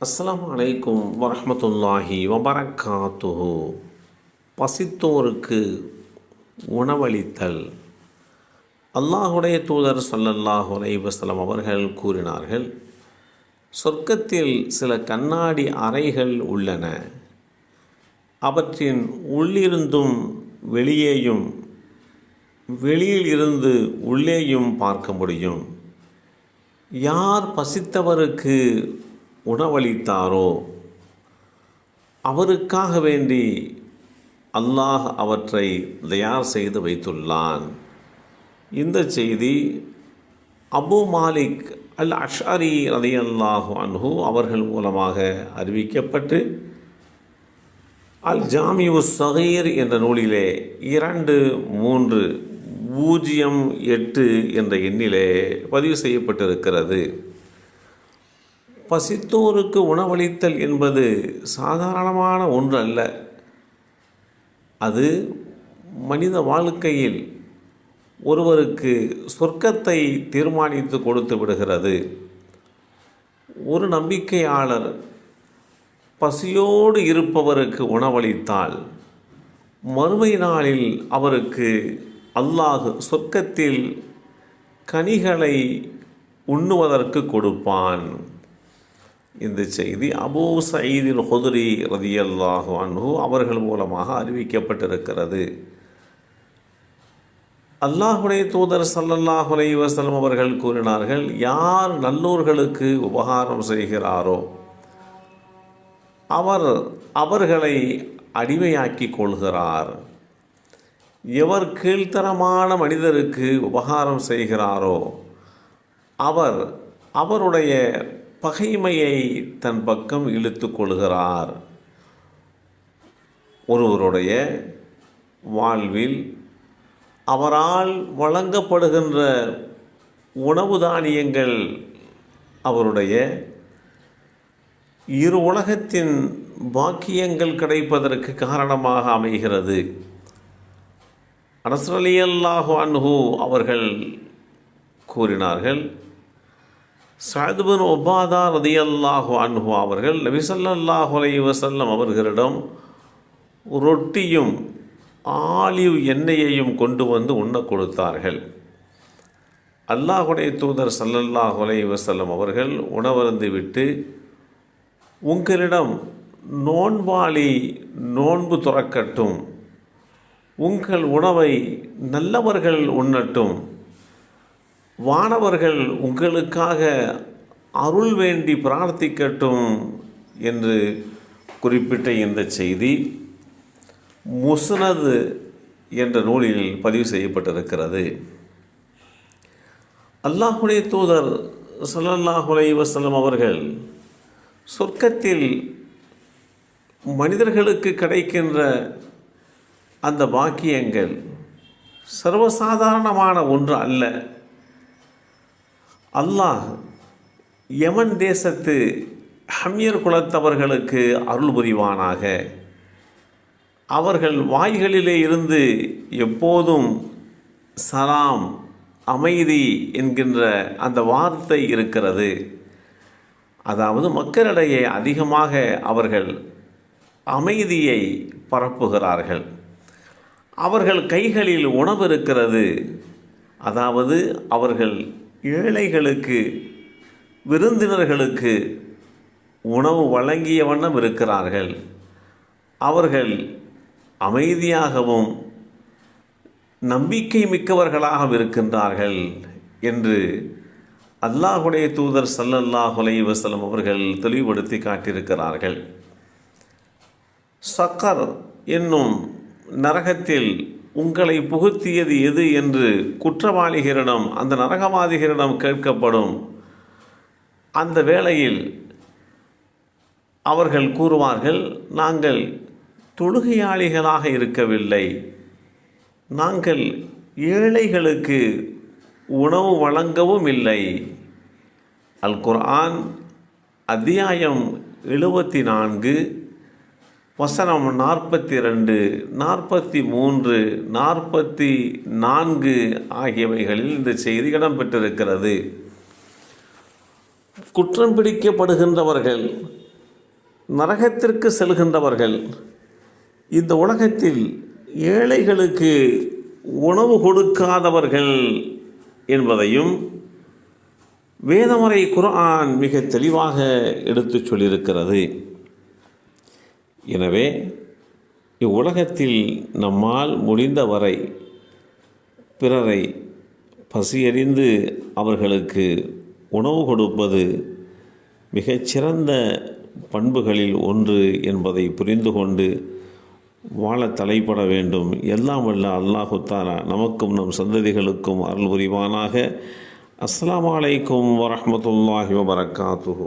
அஸ்லாம் அலைக்கும் வரமத்துல்லாஹி வபரக்காத்துஹு. பசித்தோருக்கு உணவளித்தல். அல்லாஹுடைய தூதர் சொல்லல்லாஹ் வலைவசலம் அவர்கள் கூறினார்கள் சொர்க்கத்தில் சில கண்ணாடி அறைகள் உள்ளன. அவற்றின் உள்ளிருந்தும் வெளியேயும் வெளியில் இருந்து உள்ளேயும் பார்க்க முடியும். யார் பசித்தவருக்கு உணவளித்தாரோ? அவருக்காக வேண்டி அல்லாஹ் அவற்றை தயார் செய்து வைத்துள்ளான். இந்த செய்தி அபு மாலிக் அல் அஷாரி அலி அல்லாஹு அன்ஹு அவர்கள் மூலமாக அறிவிக்கப்பட்டு அல் ஜாமியு சகீர் என்ற நூலிலே இரண்டு மூன்று பூஜ்ஜியம் எட்டு என்ற எண்ணிலே பதிவு செய்யப்பட்டிருக்கிறது. பசித்தோருக்கு உணவளித்தல் என்பது சாதாரணமான ஒன்று அல்ல அது மனித வாழ்க்கையில் ஒருவருக்கு சொர்க்கத்தை தீர்மானித்து கொடுத்து விடுகிறது. ஒரு நம்பிக்கையாளர் பசியோடு இருப்பவருக்கு உணவளித்தால் மறுமை நாளில் அவருக்கு அல்லாஹ் சொர்க்கத்தில் கனிகளை உண்ணுவதற்கு கொடுப்பான். இந்த செய்தி அபூ சயீதில் ஹுதுரி ரதியல்லாஹு அன்ஹு அவர்கள் மூலமாக அறிவிக்கப்பட்டிருக்கிறது. அல்லாஹுடைய தூதர் சல்லல்லாஹு அலைஹி அவர்கள் கூறினார்கள் யார் நல்லோர்களுக்கு உபகாரம் செய்கிறாரோ அவர் அவர்களை அடிமையாக்கி கொள்கிறார். எவர் கீழ்த்தரமான மனிதருக்கு உபகாரம் செய்கிறாரோ அவர் அவருடைய பகைமையை தன் பக்கம் இழுத்து கொள்கிறார். ஒருவருடைய வாழ்வில் அவரால் வழங்கப்படுகின்ற உணவு தானியங்கள் அவருடைய இரு உலகத்தின் பாக்கியங்கள் கிடைப்பதற்கு காரணமாக அமைகிறது. அனசரலியல்லாஹு அன்ஹு அவர்கள் கூறினார்கள் சாதுபன் ஒபாதா ரதியல்லாஹு அன்ஹு அவர்கள் நபிசல்லாஹு அலை வசல்லம் அவர்களிடம் ரொட்டியும் ஆலிவ் எண்ணெயையும் கொண்டு வந்து உண்ண கொடுத்தார்கள். அல்லாஹுடைய தூதர் சல்லல்லாஹு அலை வசல்லம் அவர்கள் உணவருந்து விட்டு உங்களிடம் நோன்பாளி நோன்பு துறக்கட்டும். உங்கள் உணவை நல்லவர்கள் உண்ணட்டும். வானவர்கள் உங்களுக்காக அருள் வேண்டி பிரார்த்திக்கட்டும் என்று குறிப்பிட்ட இந்த செய்தி முஸ்னது என்ற நூலில் பதிவு செய்யப்பட்டிருக்கிறது. அல்லாஹுடைய தூதர் சல்லல்லாஹுலை வசலம் அவர்கள் சொர்க்கத்தில் மனிதர்களுக்கு கிடைக்கின்ற அந்த பாக்கியங்கள் சர்வசாதாரணமான ஒன்று அல்ல. அல்லாஹ் யமன் தேசத்து ஹம்யர் குலத்தவர்களுக்கு அருள் புரிவானாக. அவர்கள் வாய்களிலே இருந்து எப்போதும் சலாம் அமைதி என்கின்ற அந்த வார்த்தை இருக்கிறது. அதாவது மக்களிடையே அதிகமாக அவர்கள் அமைதியை பரப்புகிறார்கள். அவர்கள் கைகளில் உணவு இருக்கிறது. அதாவது அவர்கள் ஏழைகளுக்கு விருந்தினர்களுக்கு உணவு வழங்கிய வண்ணம் இருக்கிறார்கள். அவர்கள் அமைதியாகவும் நம்பிக்கை மிக்கவர்களாகவும் இருக்கின்றார்கள் என்று அல்லாஹுடைய தூதர் சல்லல்லாஹுலை வசலம் அவர்கள் தெளிவுபடுத்தி காட்டியிருக்கிறார்கள். சக்கர் என்னும் நரகத்தில் உங்களை புகுத்தியது எது என்று குற்றவாளிகளிடம் அந்த நரகவாதிகளிடம் கேட்கப்படும். அந்த வேளையில் அவர்கள் கூறுவார்கள் நாங்கள் தொழுகையாளிகளாக இருக்கவில்லை. நாங்கள் ஏழைகளுக்கு உணவு வழங்கவும் இல்லை. அல் குர்ஆன் அத்தியாயம் எழுபத்தி நான்கு வசனம் நாற்பத்தி ரெண்டு நாற்பத்தி மூன்று நாற்பத்தி நான்கு ஆகியவைகளில் இந்த செய்தி இடம்பெற்றிருக்கிறது. குற்றம் பிடிக்கப்படுகின்றவர்கள் நரகத்திற்கு செல்கின்றவர்கள் இந்த உலகத்தில் ஏழைகளுக்கு உணவு கொடுக்காதவர்கள் என்பதையும் வேதமுறை குரான் மிக தெளிவாக எடுத்துச் சொல்லியிருக்கிறது. எனவே இவ்வுலகத்தில் நம்மால் முடிந்தவரை பிறரை பசியறிந்து அவர்களுக்கு உணவு கொடுப்பது மிகச்சிறந்த பண்புகளில் ஒன்று என்பதை புரிந்து கொண்டு வாழ தலைப்பட வேண்டும். எல்லாம் வல்ல அல்லாஹு தாலா நமக்கும் நம் சந்ததிகளுக்கும் அருள் புரிவானாக. அஸ்லாம் அலைக்கும் வரமத்துல்லாஹி வபரகாத்துஹு.